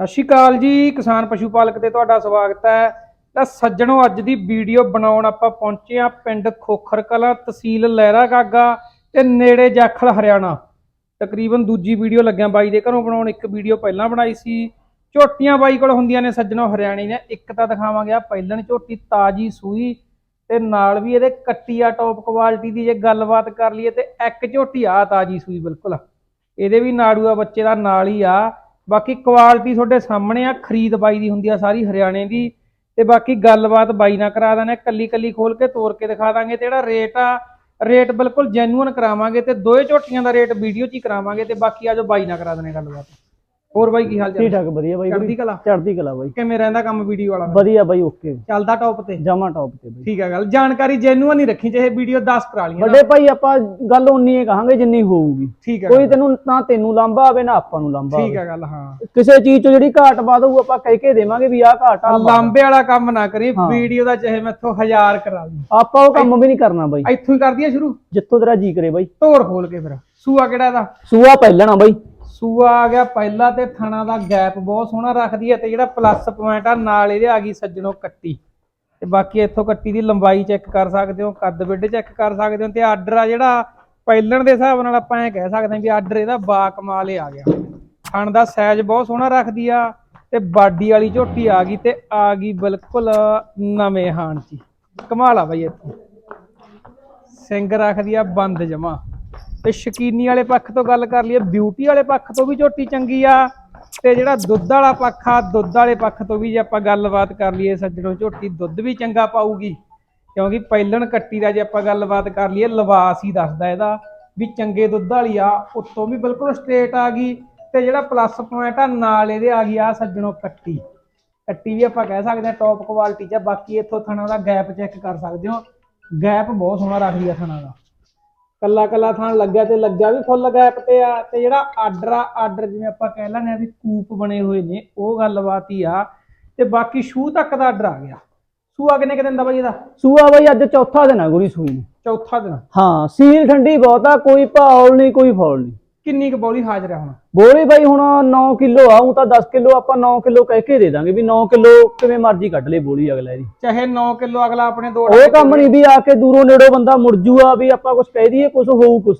ਸਤਿ ਸ਼੍ਰੀ ਅਕਾਲ ਜੀ, ਕਿਸਾਨ ਪਸ਼ੂ ਪਾਲਕ ਤੇ ਤੁਹਾਡਾ ਸਵਾਗਤ ਹੈ। ਤਾਂ ਸੱਜਣੋ, ਅੱਜ ਦੀ ਵੀਡੀਓ ਬਣਾਉਣ ਆਪਾਂ ਪਹੁੰਚੇ ਆ ਪਿੰਡ ਖੋਖਰ ਕਲਾਂ ਤਹਿਸੀਲ ਲਹਿਰਾ ਗਾਗਾ ਤੇ ਨੇੜੇ ਜਾਖਲ, ਹਰਿਆਣਾ। ਤਕਰੀਬਨ ਦੂਜੀ ਵੀਡੀਓ ਲੱਗਿਆ ਬਾਈ ਦੇ ਘਰੋਂ ਬਣਾਉਣ, ਇੱਕ ਵੀਡੀਓ ਪਹਿਲਾਂ ਬਣਾਈ ਸੀ। ਝੋਟੀਆਂ ਬਾਈ ਕੋਲ ਹੁੰਦੀਆਂ ਨੇ ਸੱਜਣੋ, ਹਰਿਆਣੇ ਨੇ ਇੱਕ ਤਾਂ ਦਿਖਾਵਾਂਗੇ ਆ ਪਹਿਲਣ ਝੋਟੀ, ਤਾਜੀ ਸੂਈ ਤੇ ਨਾਲ ਵੀ ਇਹਦੇ ਕੱਟੀ ਆ ਟੌਪ ਕੁਆਲਿਟੀ ਦੀ ਜੇ ਗੱਲਬਾਤ ਕਰ ਲਈਏ ਤੇ ਇੱਕ ਝੋਟੀ ਆ ਤਾਜੀ ਸੂਈ, ਬਿਲਕੁਲ। ਇਹਦੇ ਵੀ ਨਾੜੂ ਆ ਬੱਚੇ ਦਾ ਨਾਲ ਹੀ ਆ। ਬਾਕੀ ਕੁਆਲਿਟੀ ਤੁਹਾਡੇ ਸਾਹਮਣੇ ਆ, ਖਰੀਦ ਬਾਈ ਦੀ ਹੁੰਦੀ ਆ ਸਾਰੀ ਹਰਿਆਣੇ ਦੀ। ਤੇ ਬਾਕੀ ਗੱਲਬਾਤ ਬਾਈ ਨਾਲ ਕਰਾ ਦਾਂਗੇ ਕੱਲੀ ਕੱਲੀ ਖੋਲ ਕੇ ਤੋੜ ਕੇ ਦਿਖਾ ਦਾਂਗੇ ਤੇ ਜਿਹੜਾ ਰੇਟ ਆ, ਰੇਟ ਬਿਲਕੁਲ ਜੈਨੂਅਨ ਕਰਾਵਾਂਗੇ ਤੇ ਦੋਏ ਝੋਟੀਆਂ ਦਾ ਰੇਟ ਵੀਡੀਓ 'ਚ ਹੀ ਕਰਾਵਾਂਗੇ ਤੇ ਬਾਕੀ ਆ ਜੋ ਬਾਈ ਨਾਲ ਕਰਾ ਦਨੇ ਗੱਲਬਾਤ। ਹੋਰ ਬਾਈ ਕੀ ਹਾਲ ਠੀਕ ਚਾਲ? ਠਾਕ ਵਧੀਆ ਬਾਈ ਚੜ੍ਹਦੀ ਕਲਾ? ਚੜ੍ਹਦੀ ਕਲਾ ਬਾਈ। ਕਿਵੇਂ ਰਹਿੰਦਾ ਕੰਮ ਵੀਡੀਓ ਵਾਲਾ? ਵਧੀਆ ਬਾਈ ਓਕੇ ਚੱਲਦਾ ਟੌਪ ਤੇ? ਜਮਾ ਟੌਪ ਤੇ ਬਾਈ। ਠੀਕ ਹੈ ਗੱਲ। ਜਾਣਕਾਰੀ ਜੈਨੂਅਨ ਹੀ ਰੱਖੀ ਚਾਹੇ ਵੀਡੀਓ 10 ਕਰਾ ਲਈਏ। ਵੱਡੇ ਭਾਈ ਆਪਾਂ ਗੱਲ ਉਨੀ ਹੀ ਕਹਾਂਗੇ ਜਿੰਨੀ ਹੋਊਗੀ। ਠੀਕ ਹੈ ਕੋਈ ਤੈਨੂੰ ਨਾ ਤੈਨੂੰ ਲਾਂਭਾ ਆਵੇ ਨਾ ਆਪਾਂ ਨੂੰ ਲਾਂਭਾ ਠੀਕ ਹੈ ਗੱਲ ਹਾਂ। ਕਿਸੇ ਚੀਜ਼ ਤੋਂ ਜਿਹੜੀ ਘਾਟ ਪਾ ਦਊ ਆਪਾਂ ਕਹਿ ਕੇ ਦੇਵਾਂਗੇ ਵੀ ਆਹ ਘਾਟ ਆ ਲਾਂਬੇ ਵਾਲਾ ਕੰਮ ਨਾ ਕਰੀ। ਵੀਡੀਓ ਦਾ ਚਾਹੇ ਮੈਥੋਂ 1000 ਕਰਾ ਲਈ ਆਪਾਂ ਉਹ ਕੰਮ ਵੀ ਨਹੀਂ ਕਰਨਾ ਬਾਈ। ਇੱਥੋਂ ਹੀ ਕਰਦੀ ਆ ਸ਼ੁਰੂ? ਜਿੱਥੋਂ ਤੇਰਾ ਜੀ ਕਰੇ ਬਾਈ। ਧੋਰ ਖੋਲ ਕੇ ਫਿਰ। ਸੂਆ ਕਿਹੜਾ ਇਹਦਾ? ਸੂਆ ਪਹਿਲਣਾ ਬਾਈ। ਸੂਆ ਆ ਗਿਆ, ਪਹਿਲਾ ਤੇ ਥਣਾ ਦਾ ਗੈਪ ਬਹੁਤ ਸੋਹਣਾ ਰੱਖਦੀ ਹੈ ਤੇ ਜਿਹੜਾ ਪਲੱਸ ਪੁਆਇੰਟ ਆ ਨਾਲ ਇਹਦੇ ਆ ਗਈ ਸੱਜਣੋ ਕੱਟੀ। ਤੇ ਬਾਕੀ ਇੱਥੋਂ ਕੱਟੀ ਦੀ ਲੰਬਾਈ ਚੈੱਕ ਕਰ ਸਕਦੇ ਹੋ, ਕੱਦ ਵਿੱਡ ਚੈੱਕ ਕਰ ਸਕਦੇ ਹੋ ਤੇ ਆਰਡਰ ਆ ਜਿਹੜਾ ਪਹਿਲਣ ਦੇ ਹਿਸਾਬ ਨਾਲ ਆਪਾਂ ਇਹ ਕਹਿ ਸਕਦੇ ਹਾਂ ਵੀ ਆਰਡਰ ਇਹਦਾ ਬਾ ਕਮਾਲ ਹੀ ਆ ਗਿਆ। ਥਣ ਦਾ ਸਾਈਜ਼ ਬਹੁਤ ਸੋਹਣਾ ਰੱਖਦੀ ਆ ਤੇ ਬਾਡੀ ਵਾਲੀ ਝੋਟੀ ਆ ਗਈ ਤੇ ਆ ਗਈ ਬਿਲਕੁਲ ਨਵੇਂ ਹਾਣ ਚ ਹੀ। ਕਮਾਲ ਆ ਬਈ ਇੱਥੋਂ। ਸਿੰਗ ਰੱਖਦੀ ਆ ਬੰਦ ਜਮਾ। ਤੇ ਸ਼ਕੀਨੀ ਵਾਲੇ ਪੱਖ ਤੋਂ ਗੱਲ ਕਰ ਲਈਏ ਬਿਊਟੀ ਵਾਲੇ ਪੱਖ ਤੋਂ ਵੀ ਝੋਟੀ ਚੰਗੀ ਆ, ਤੇ ਜਿਹੜਾ ਦੁੱਧ ਵਾਲਾ ਪੱਖ ਆ, ਦੁੱਧ ਵਾਲੇ ਪੱਖ ਤੋਂ ਵੀ ਜੇ ਆਪਾਂ ਗੱਲਬਾਤ ਕਰ ਲਈਏ, ਸੱਜਣੋ ਝੋਟੀ ਦੁੱਧ ਵੀ ਚੰਗਾ ਪਾਊਗੀ, ਕਿਉਂਕਿ ਪਹਿਲਣ ਕੱਟੀ ਦਾ ਜੇ ਆਪਾਂ ਗੱਲਬਾਤ ਕਰ ਲਈਏ ਲਿਬਾਸ ਹੀ ਦੱਸਦਾ ਇਹਦਾ ਵੀ ਚੰਗੇ ਦੁੱਧ ਵਾਲੀ ਆ, ਉੱਤੋਂ ਵੀ ਬਿਲਕੁਲ ਸਟ੍ਰੇਟ ਆ ਗਈ, ਤੇ ਜਿਹੜਾ ਪਲੱਸ ਪੁਆਇੰਟ ਆ, ਨਾਲ ਇਹਦੇ ਆ ਗਈ ਆ ਸੱਜਣੋ ਕੱਟੀ। ਕੱਟੀ ਵੀ ਆਪਾਂ ਕਹਿ ਸਕਦੇ ਆ ਟੌਪ ਕੁਆਲਿਟੀ ਚ ਬਾਕੀ ਇੱਥੋਂ ਥਣਾ ਦਾ ਗੈਪ ਚੈੱਕ ਕਰ ਸਕਦੇ ਹੋ। ਗੈਪ ਬਹੁਤ ਸੋਹਣਾ ਰੱਖਦੀ ਆ ਥਣਾ ਦਾ। ਕੱਲਾ ਕੱਲਾ ਥਾਂ ਲੱਗਿਆ ਤੇ ਲੱਗਿਆ ਵੀ ਫੁੱਲ ਗੈਪ ਤੇ ਆ ਤੇ ਜਿਹੜਾ ਆਰਡਰ ਆ ਆਰਡਰ ਜਿਵੇਂ ਆਪਾਂ ਕਹਿ ਲੈਂਦੇ ਆ ਵੀ ਕੂਪ ਬਣੇ ਹੋਏ ਨੇ ਉਹ ਗੱਲਬਾਤ ਹੀ ਆ ਤੇ ਬਾਕੀ ਸ਼ੂ ਤੱਕ ਦਾ ਆਰਡਰ ਆ ਗਿਆ। ਸੂਆ ਕਿੰਨੇ ਕਿ ਦਿਨ ਦਾ ਬਾਈ ਇਹਦਾ? ਸੂਆ ਬਾਈ ਅੱਜ ਚੌਥਾ ਦਿਨ ਆ ਗੁਰੀ ਸੂਈ ਨੂੰ। ਚੌਥਾ ਦਿਨ। ਹਾਂ ਸੀਲ ਠੰਡੀ ਬਹੁਤ ਆ ਕੋਈ ਭਾਉਲ ਨਹੀਂ ਕੋਈ ਫੌਲ ਨਹੀਂ। ਕਿੰਨੀ ਕੁ ਬੋਲੀ ਹਾਜ਼ਰ ਆ ਹੁਣ? ਬੋਲੀ ਬਾਈ ਹੁਣ 9 ਕਿਲੋ ਆ ਊਂ ਤਾਂ 10 ਕਿਲੋ ਆਪਾਂ 9 ਕਿਲੋ ਕਹਿ ਕੇ ਦੇ ਦਾਂਗੇ ਵੀ 9 ਕਿਲੋ ਕਿਵੇਂ ਮਰਜ਼ੀ ਕੱਢ ਲਈ ਬੋਲੀ ਅਗਲਾ ਇਹਦੀ। ਚਾਹੇ 9 ਕਿਲੋ ਅਗਲਾ ਆਪਣੇ ਦੋ ਉਹ ਕੰਮ ਨਹੀਂ ਵੀ ਆ ਕੇ ਦੂਰੋਂ ਨੇੜੋਂ ਬੰਦਾ ਮੁੜ ਜੂਆ ਵੀ ਆਪਾਂ ਕੁਝ ਕਹਿ ਦਈਏ ਕੁਝ ਹੋਊ ਕੁਝ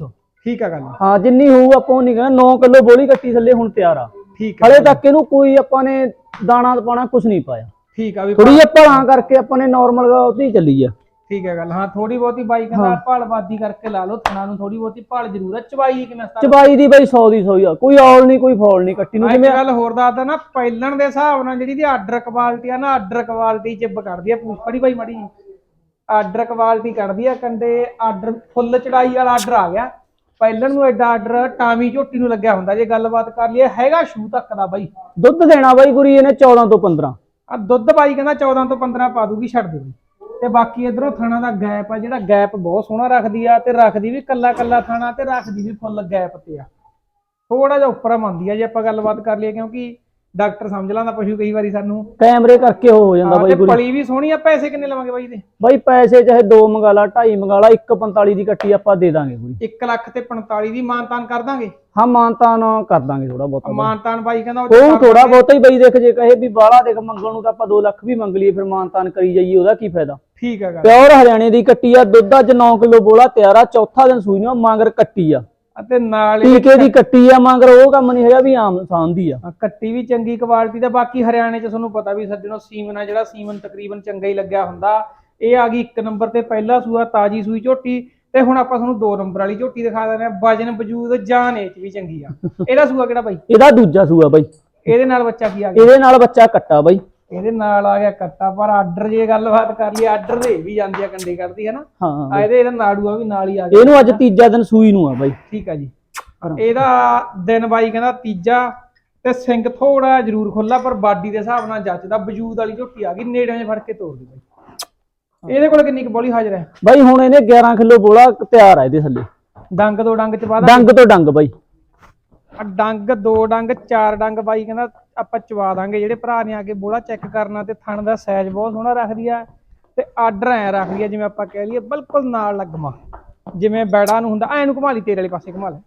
ਠੀਕ ਆ ਗੱਲ। ਹਾਂ ਜਿੰਨੀ ਹੋਊ ਆਪਾਂ ਉਹ ਨਹੀਂ ਕਹਿਣਾ 9 ਕਿਲੋ ਬੋਲੀ ਕੱਟੀ ਥੱਲੇ ਹੁਣ ਤਿਆਰ ਆ। ਠੀਕ ਆ ਹਲੇ ਤੱਕ ਇਹਨੂੰ ਕੋਈ ਆਪਾਂ ਨੇ ਦਾਣਾ ਪਾਣਾ ਕੁਝ ਨਹੀਂ ਪਾਇਆ। ਠੀਕ ਆ ਵੀ ਥੋੜੀ ਜਿਹੀ ਭਲਾਂ ਕਰਕੇ ਆਪਾਂ ਨੇ ਨਾਰਮਲ ਉਹਦੀ ਹੀ ਚੱਲੀ ਆ। ਠੀਕ ਹੈ ਗੱਲ ਹਾਂ ਥੋੜੀ ਬਹੁਤੀ ਬਾਈ ਕਹਿੰਦਾ ਭਾਲਵਾਦੀ ਕਰਕੇ ਲਾ ਲਓ ਥਣਾ ਨੂੰ ਥੋੜੀ ਬਹੁਤੀ ਭਾਲ ਜ਼ਰੂਰ ਆ ਚਵਾਈ ਕਿਵੇਂ ਸਟਾਰਟ ਚਬਾਈ ਦੀ ਬਈ 100 ਦੀ 100 ਆ ਕੋਈ ਔਲ ਨਹੀਂ ਕੋਈ ਫੌਲ ਨਹੀਂ ਕੱਟੀ ਨੂੰ ਜਿਵੇਂ ਗੱਲ ਹੋਰ ਦੱਸਦਾ ਨਾ ਪਹਿਲਣ ਦੇ ਹਿਸਾਬ ਨਾਲ ਜਿਹੜੀ ਦੀ ਆਰਡਰ ਕੁਆਲਿਟੀ ਆ ਨਾ ਆਰਡਰ ਕੁਆਲਿਟੀ ਚਿੱਬ ਕੱਢਦੀ ਆ ਪੂਛ ਫੜੀ ਬਾਈ ਮੜੀ ਆਰਡਰ ਕੁਆਲਿਟੀ ਕੱਢਦੀ ਆ ਕੰਡੇ ਆਰਡਰ ਫੁੱਲ ਚੜਾਈ ਵਾਲਾ ਆਰਡਰ ਆ ਗਿਆ। ਪਹਿਲਣ ਨੂੰ ਐਡਾ ਆਰਡਰ ਟਾਮੀ ਝੋਟੀ ਨੂੰ ਲੱਗਿਆ ਹੁੰਦਾ ਜੇ ਗੱਲਬਾਤ ਕਰ ਲਈਏ ਹੈਗਾ ਸ਼ੂ ਤੱਕ ਦਾ ਬਾਈ। ਦੁੱਧ ਦੇਣਾ ਬਾਈ ਗੁਰੀ ਇਹਨੇ 14 ਤੋਂ 15 ਆ ਦੁੱਧ ਬਾਈ ਕਹਿੰਦਾ 14 ਤੋਂ 15 ਪਾ ਦੂਗੀ ਛੱਡ ਦੇ ਬਾਈ। ਤੇ ਬਾਕੀ ਇਧਰੋਂ ਥਾਣਾ ਦਾ ਗੈਪ ਆ ਜਿਹੜਾ ਗੈਪ ਬਹੁਤ ਸੋਹਣਾ ਰੱਖਦੀ ਆ ਤੇ ਰੱਖਦੀ ਵੀ ਕੱਲਾ ਕੱਲਾ ਥਾਣਾ ਤੇ ਰੱਖਦੀ ਵੀ ਫੁੱਲ ਗੈਪ ਤੇ ਆ। ਥੋੜਾ ਜਿਹਾ ਉੱਪਰ ਮੰਦੀ ਆ ਜੇ ਆਪਾਂ ਗੱਲਬਾਤ ਕਰ ਲਈਏ ਕਿਉਂਕਿ ਡਾਕਟਰ ਸਮਝ ਲਾਂਦਾ ਪਸ਼ੂ ਕਈ ਵਾਰੀ ਸਾਨੂੰ ਕੈਮਰੇ ਕਰਕੇ ਹੋ ਜਾਂਦਾ ਬਾਈ ਤੇ ਗੁਰੀ ਪਲੀ ਵੀ ਸੋਹਣੀ ਆ ਪੈਸੇ ਕਿੰਨੇ ਲਵਾਂਗੇ ਬਾਈ ਦੇ ਬਾਈ ਪੈਸੇ ਚਾਹੇ 2 ਮੰਗਾ ਲਾ 2.5 ਮੰਗਾ ਲਾ 1.45 ਦੀ ਕੱਟੀ ਆਪਾਂ ਦੇ ਦਾਂਗੇ ਗੁਰੀ 1 ਲੱਖ ਤੇ 45 ਦੀ ਮਾਨਤਾਨ ਕਰ ਦਾਂਗੇ? ਹਾਂ ਮਾਨਤਾਨ ਕਰ ਦਾਂਗੇ ਥੋੜਾ ਬਹੁਤਾ। ਮਾਨਤਾਨ ਬਾਈ ਕਹਿੰਦਾ ਉਹ ਥੋੜਾ ਬਹੁਤਾ ਹੀ ਬਾਈ ਦੇਖ ਜੇ ਕਹੇ ਵੀ ਬਾਹਲਾ ਦੇਖ ਮੰਗਣ ਨੂੰ ਤਾਂ ਆਪਾਂ 2 ਲੱਖ ਵੀ ਮੰਗ ਲਈਏ ਫਿਰ ਮਾਨਤਾਨ ਕਰੀ ਜਾਈਏ ਉਹਦਾ ਕੀ ਫਾਇਦਾ? ਠੀਕ ਗੱਲ। ਪਿਓਰ ਹਰਿਆਣੇ ਦੀ ਕੱਟੀ ਆ ਦੁੱਧ ਅੱਜ 9 ਕਿਲੋ ਬੋਲਾ ਤਿਆਰ ਆ ਚੌਥਾ ਦਿਨ ਸੂਈ ਨੂੰ ਮਾਂਗਰ ਕੱਟੀ ਆ। ਅਤੇ ਨਾਲ ਇਹ ਟੀਕੇ ਦੀ ਕੱਟੀ ਆ ਮਾਂਗਰ ਉਹ ਕੰਮ ਨਹੀਂ ਹੈਗਾ ਵੀ ਆਮ ਇਨਸਾਨ ਦੀ ਆ। ਹਾਂ, ਕੱਟੀ ਵੀ ਚੰਗੀ ਕੁਆਲਿਟੀ ਦਾ ਬਾਕੀ ਹਰਿਆਣੇ ਚ ਤੁਹਾਨੂੰ ਪਤਾ ਵੀ ਸੱਜਣੋ ਸੀਮਨ ਆ ਜਿਹੜਾ ਸੀਮਨ ਤਕਰੀਬਨ ਚੰਗਾ ਹੀ ਲੱਗਿਆ ਹੁੰਦਾ। ਇਹ ਆ ਗਈ ਇੱਕ ਨੰਬਰ ਤੇ ਪਹਿਲਾ ਸੂਆ ਤਾਜੀ ਸੂਈ ਝੋਟੀ। ਤੇ ਹੁਣ ਆਪਾਂ ਤੁਹਾਨੂੰ ਦੋ ਨੰਬਰ ਵਾਲੀ ਝੋਟੀ ਦਿਖਾ ਦਿੰਦੇ ਆ ਵਜਨ ਵਜੂਦ ਜਾਨ ਇਹ ਚ ਵੀ ਚੰਗੀ ਆ। ਇਹਦਾ ਸੂਆ ਕਿਹੜਾ ਬਾਈ? ਇਹਦਾ ਦੂਜਾ ਸੂਆ ਬਾਈ। ਇਹਦੇ ਨਾਲ ਬੱਚਾ ਕੀ ਆ ਗਿਆ? ਇਹਦੇ ਨਾਲ ਬੱਚਾ ਕੱਟਾ ਬਾਈ। ਇਹਦੇ ਨਾਲ ਆ ਗਿਆ ਕੱਟਾ ਪਰ ਆਰਡਰ ਜੇ ਗੱਲਬਾਤ ਕਰ ਲਈ ਆਰਡਰ ਦੇ ਵੀ ਜਾਂਦੀ ਆ ਕੰਡੇ ਕੱਢਦੀ ਹੈ ਨਾ ਹਾਂ। ਆ ਇਹਦੇ ਇਹਦਾ ਨਾੜੂਆ ਵੀ ਨਾਲ ਹੀ ਆ ਗਿਆ ਇਹਨੂੰ ਅੱਜ ਤੀਜਾ ਦਿਨ ਸੂਈ ਨੂੰ ਆ ਬਾਈ। ਠੀਕ ਆ ਜੀ। ਇਹਦਾ ਦਿਨ ਬਾਈ ਕਹਿੰਦਾ ਤੀਜਾ ਤੇ ਸਿੰਘ ਥੋੜਾ ਜ਼ਰੂਰ ਖੁੱਲਾ ਪਰ ਬਾਡੀ ਦੇ ਹਿਸਾਬ ਨਾਲ ਜੱਚਦਾ ਵਜੂਦ ਵਾਲੀ ਝੋਟੀ ਆ ਗਈ ਨੇੜੇ ਫੜ ਕੇ ਤੋੜ ਦੇ ਬਾਈ। ਇਹਦੇ ਕੋਲ ਕਿੰਨੀ ਕੁ ਬੋਲੀ ਹਾਜ਼ਰ ਹੈ? ਬਾਈ ਹੁਣ ਇਹਨੇ 11 ਕਿਲੋ ਬੋਲਾ ਤਿਆਰ ਆ ਇਹਦੇ ਥੱਲੇ। ਡੰਗ ਦੋ ਡੰਗ ਚ ਬਾਦਾ ਡੰਗ ਤੋਂ ਡੰਗ ਬਾਈ। ਡੰਗ, ਦੋ ਡੰਗ, ਚਾਰ ਡੰਗ, ਬਾਈ ਕਹਿੰਦਾ ਆਪਾਂ ਚਵਾ ਦਾਂਗੇ। ਜਿਹੜੇ ਭਰਾ ਨੇ ਆ ਕੇ ਬੋਲਾ ਚੈੱਕ ਕਰਨਾ ਤੇ ਥਣ ਦਾ ਸਾਈਜ਼ ਬਹੁਤ ਸੋਹਣਾ ਰੱਖਦੀ ਆ ਤੇ ਆਰਡਰ ਐ ਰੱਖਦੀ ਆ, ਜਿਵੇਂ ਆਪਾਂ ਕਹਿ ਲਈਏ ਬਿਲਕੁਲ ਨਾਲ ਲੱਗਮਾ। ਜਿਵੇਂ ਬੈੜਾ ਨੂੰ ਹੁੰਦਾ, ਐ ਨੂੰ ਘੁਮਾ ਲਈ, ਤੇਰੇ ਵਾਲੇ ਪਾਸੇ ਘੁਮਾ ਲੈ।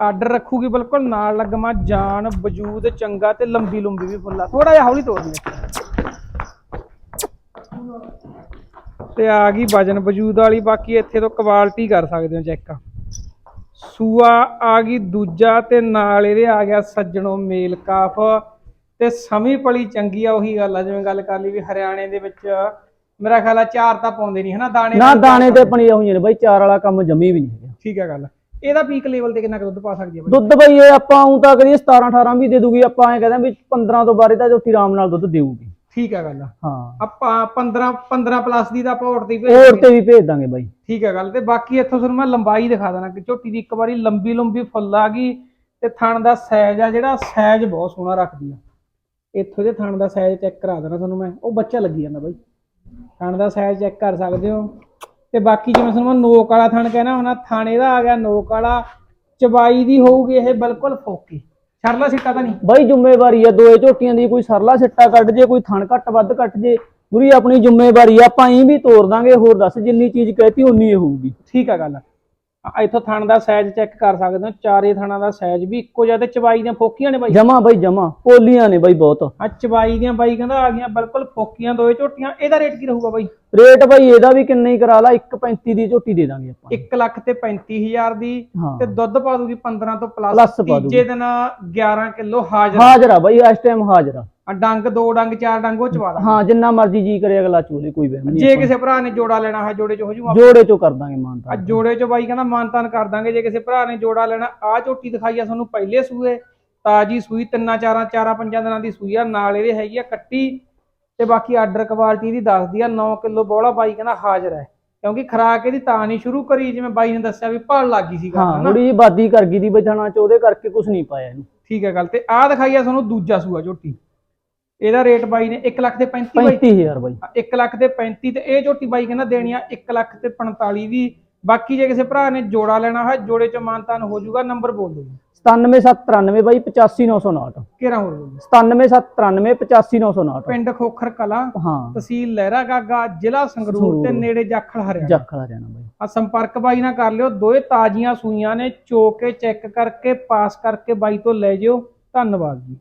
ਆਰਡਰ ਰੱਖੂਗੀ ਬਿਲਕੁਲ ਨਾਲ ਲੱਗਮਾ, ਜਾਨ, ਵਜੂਦ, ਚੰਗਾ ਤੇ ਲੰਬੀ ਲੰਬੀ ਵੀ ਫੁੱਲਾ ਥੋੜਾ ਜਿਹਾ ਹੌਲੀ ਤੋੜ ਲੈ ਤੇ ਆ ਗਈ ਵਜਨ, ਵਜੂਦ ਵਾਲੀ, ਬਾਕੀ ਇੱਥੇ ਤੋਂ ਕੁਆਲਿਟੀ ਕਰ ਸਕਦੇ ਹੋ ਚੈੱਕ ਸੂਆ ਆ ਗਈ ਦੂਜਾ ਤੇ ਨਾਲ ਇਹਦੇ ਆ ਗਿਆ ਸੱਜਣੋ ਮੇਲ ਕਾਫ। ਤੇ ਸਮੀ ਪਲੀ ਚੰਗੀ ਆ ਉਹੀ ਗੱਲ ਆ ਜਿਵੇਂ ਗੱਲ ਕਰ ਲਈ ਵੀ ਹਰਿਆਣੇ ਦੇ ਵਿੱਚ ਮੇਰਾ ਖਿਆਲ ਆ ਚਾਰ ਤਾਂ ਪਾਉਂਦੇ ਨਹੀਂ ਹਨਾ? ਦਾਣੇ ਨਾ ਦਾਣੇ ਤੇ ਪਣੀਆਂ ਹੋਈਆਂ ਨੇ ਬਾਈ ਚਾਰ ਵਾਲਾ ਕੰਮ ਜਮੀ ਵੀ ਨਹੀਂ ਹੈਗਾ। ਠੀਕ ਹੈ ਗੱਲ। ਇਹਦਾ ਪੀਕ ਲੈਵਲ ਤੇ ਕਿੰਨਾ ਕੁ ਦੁੱਧ ਪਾ ਸਕਦੀ ਹੈ ਬਾਈ? ਦੁੱਧ ਬਈ ਇਹ ਆਪਾਂ ਉਂ ਤਾਂ ਕਰੀਏ 17 18 ਵੀ ਦੇ ਦੂਗੀ ਆਪਾਂ ਐ ਕਹਿੰਦੇ ਵੀ 15 ਤੋਂ ਬਾਰੇ ਤਾਂ ਝੋਟੀ ਆਰਾਮ ਨਾਲ ਦੁੱਧ ਦੇਊਗੀ। ਠੀਕ ਹੈ ਗੱਲ। ਹਾਂ। ਆਪਾਂ 15 15 ਪਲੱਸ ਦੀ ਆਪਾਂ ਔਰ ਦੀ ਭੇਜ ਹੋਰ। ਤੇ ਵੀ ਭੇਜ ਦਾਂਗੇ ਬਾਈ। ਠੀਕ ਹੈ ਗੱਲ ਤੇ ਬਾਕੀ ਇੱਥੋਂ ਤੁਹਾਨੂੰ ਮੈਂ ਲੰਬਾਈ ਦਿਖਾ ਦੇਣਾ ਕਿ ਝੋਟੀ ਦੀ ਇੱਕ ਵਾਰੀ ਲੰਬੀ ਲੰਬੀ ਫੁੱਲ ਆ ਗਈ ਤੇ ਥਣ ਦਾ ਸਾਈਜ਼ ਆ ਜਿਹੜਾ ਸਾਈਜ਼ ਬਹੁਤ ਸੋਹਣਾ ਰੱਖਦੀ ਆ। ਇੱਥੋਂ ਦੇ ਥਣ ਦਾ ਸਾਈਜ਼ ਚੈੱਕ ਕਰਾ ਦੇਣਾ ਤੁਹਾਨੂੰ ਮੈਂ ਉਹ ਬੱਚਾ ਲੱਗੀ ਜਾਂਦਾ ਬਾਈ। ਥਣ ਦਾ ਸਾਈਜ਼ ਚੈੱਕ ਕਰ ਸਕਦੇ ਹੋ। ਤੇ ਬਾਕੀ ਜਿਵੇਂ ਤੁਹਾਨੂੰ ਮੈਂ ਨੋਕ ਵਾਲਾ ਥਣ ਕਹਿਣਾ ਹੁਣਾ ਥਣ ਇਹਦਾ ਆ ਗਿਆ ਨੋਕ ਵਾਲਾ ਚਬਾਈ ਦੀ ਹੋਊਗੀ ਇਹ ਬਿਲਕੁਲ ਫੋਕੀ। ਛਰਲਾ ਸਿੱਟਾ ਤਾਂ ਨਹੀਂ। ਬਾਈ ਜ਼ਿੰਮੇਵਾਰੀ ਆ ਦੋਏ ਝੋਟੀਆਂ ਦੀ ਕੋਈ ਸਰਲਾ ਸਿੱਟਾ ਕੱਢ ਜੇ ਕੋਈ ਥਣ ਘੱਟ ਵੱਧ ਕੱਟ ਜੇ। ਪੂਰੀ ਆਪਣੀ ਜ਼ਿੰਮੇਵਾਰੀ ਆ ਆਪਾਂ ਐਂ ਵੀ ਤੋੜ ਦਾਂਗੇ। ਹੋਰ ਦੱਸ ਜਿੰਨੀ ਚੀਜ਼ ਕਹਿਤੀ ਉਨੀ ਹੀ ਹੋਊਗੀ। ਠੀਕ ਆ ਗੱਲ ਇੱਥੋਂ ਥਣ ਦਾ ਸਾਈਜ਼ ਚੈੱਕ ਕਰ ਸਕਦੇ ਹੋ ਚਾਰੇ ਥਣਾਂ ਦਾ ਸਾਈਜ਼ ਵੀ ਇੱਕੋ ਜਿਹਾ ਤੇ ਚਬਾਈ ਦੀਆਂ ਫੋਕੀਆਂ ਨੇ ਬਾਈ? ਜਮਾ ਬਾਈ ਜਮਾ। ਪੋਲੀਆਂ ਨੇ ਬਾਈ ਬਹੁਤ। ਆ ਚਬਾਈ ਦੀਆਂ ਬਾਈ ਕਹਿੰਦਾ ਆ ਗਈਆਂ ਬਿਲਕੁਲ ਫੋਕੀਆਂ ਦੋਏ ਝੋਟੀਆਂ ਇਹਦਾ ਰੇਟ ਕੀ ਰਹੂਗਾ ਬਾਈ? ਰੇਟ ਬਾਈ ਇਹਦਾ ਵੀ ਕਿੰਨਾ ਹੀ ਕਰਾ ਲਾ 1.35 ਦੀ ਝੋਟੀ ਦੇ ਦਾਂਗੇ ਆਪਾਂ। 1 ਲੱਖ ਤੇ 35000 ਦੀ ਤੇ ਦੁੱਧ ਪਾ ਦੂਗੀ 15 ਤੋਂ ਪਲੱਸ। ਤੀਜੇ ਦਿਨ 11 ਕਿਲੋ ਹਾਜ਼ਰ। ਹਾਜ਼ਰ ਆ ਬਾਈ ਇਸ ਟਾਈਮ ਹਾਜ਼ਰ। ਆ ਆ ਡੰਗ ਦੋ ਡੰਗ ਚਾਰ ਡੰਗ ਉਹ ਚਵਾ ਦਾਂ ਹਾਂ ਜਿੰਨਾ ਮਰਜ਼ੀ ਜੀ ਕਰੇ ਅਗਲਾ ਚੋਲੇ ਕੋਈ ਵਹਿਮ ਨਹੀਂ ਜੇ ਕਿਸੇ ਭਰਾ ਨੇ ਜੋੜਾ ਲੈਣਾ ਹੈ ਜੋੜੇ ਚ ਹੋ ਜੂ ਜੋੜੇ ਚੋਂ ਕਰ ਦਾਂਗੇ ਆ ਮਾਨਤਾ ਜੋੜੇ ਚ ਬਾਈ ਕਹਿੰਦਾ ਮਾਨਤਾਨ ਕਰ ਦਾਂਗੇ ਜੇ ਕਿਸੇ ਭਰਾ ਨੇ ਜੋੜਾ ਲੈਣਾ ਆ ਝੋਟੀ ਦਿਖਾਈ ਆ ਤੁਹਾਨੂੰ ਪਹਿਲੇ ਸੂਏ ਤਾਜੀ ਸੂਈ ਤਿੰਨਾਂ ਚਾਰਾਂ ਚਾਰਾਂ ਪੰਜਾਂ ਦਿਨਾਂ ਦੀ ਸੂਈ ਆ ਨਾਲ ਇਹਦੇ ਹੈਗੀ ਆ ਕੱਟੀ ਤੇ ਬਾਕੀ ਆਰਡਰ ਕੁਆਲਿਟੀ ਦੀ ਦੱਸਦੀ ਆ 9 ਕਿਲੋ ਬੋਲਾ ਬਾਈ ਕਹਿੰਦਾ ਹਾਜ਼ਰ ਹੈ। ਕਿਉਂਕਿ ਖਰਾਕ ਇਹਦੀ ਤਾਂ ਨਹੀਂ ਸ਼ੁਰੂ ਕਰੀ ਜਿਵੇਂ ਬਾਈ ਨੇ ਦੱਸਿਆ ਵੀ ਭੜ ਲੱਗ ਗਈ ਸੀ ਗੱਲ ਹਾਂ ਥੋੜੀ ਜਿਹੀ ਬਾਦੀ ਕਰ ਗਈ ਦੀ ਬਚਣਾ ਚ ਉਹਦੇ ਕਰਕੇ ਕੁਝ ਨਹੀਂ ਪਾਇਆ ਇਹਨੂੰ। ਠੀਕ ਹੈ ਗੱਲ ਤੇ ਆਹ ਦਿਖਾਈ ਆ ਤੁਹਾਨੂੰ ਦੂਜਾ ਸੂਆ ਝੋਟੀ ਇਹਦਾ ਰੇਟ ਬਾਈ ਨੇ 1 ਲੱਖ ਤੇ 35 ਬਾਈ। 35000 ਬਾਈ। 1 ਲੱਖ ਤੇ 35 ਤੇ ਇਹ ਝੋਟੀ ਬਾਈ ਕਹਿੰਦਾ ਦੇਣੀ ਆ 1 ਲੱਖ ਤੇ 45 ਦੀ ਬਾਕੀ ਜੇ ਕਿਸੇ ਭਰਾ ਨੇ ਜੋੜਾ ਲੈਣਾ ਹੋਇਆ ਜੋੜੇ ਚ ਮਾਨਤਾਨ ਹੋ ਜਾਊਗਾ ਨੰਬਰ ਬੋਲ ਦਿਓ ਜੀ। 97793 ਬਾਈ 85959 ਕਿਹੜਾ ਹੋ ਜਾਊਗਾ 97793 85959 ਪਿੰਡ ਖੋਖਰ ਕਲਾ ਹਾਂ। ਤਹਿਸੀਲ ਲਹਿਰਾ ਗਾਗਾ ਜ਼ਿਲ੍ਹਾ ਸੰਗਰੂਰ ਤੇ। ਨੇੜੇ ਜਾਖਲ ਹਰਿਆਣਾ। ਜੱਖਲਾ ਜਾਣਾ ਬਾਈ। ਆ ਸੰਪਰਕ ਬਾਈ ਨਾਲ ਕਰ ਲਿਓ ਦੋਏ ਤਾਜ਼ੀਆਂ ਸੂਈਆਂ ਨੇ ਚੋ ਕੇ ਚੈੱਕ ਕਰਕੇ ਪਾਸ ਕਰਕੇ ਬਾਈ ਤੋਂ ਲੈ ਜਿਓ। ਧੰਨਵਾਦ ਜੀ।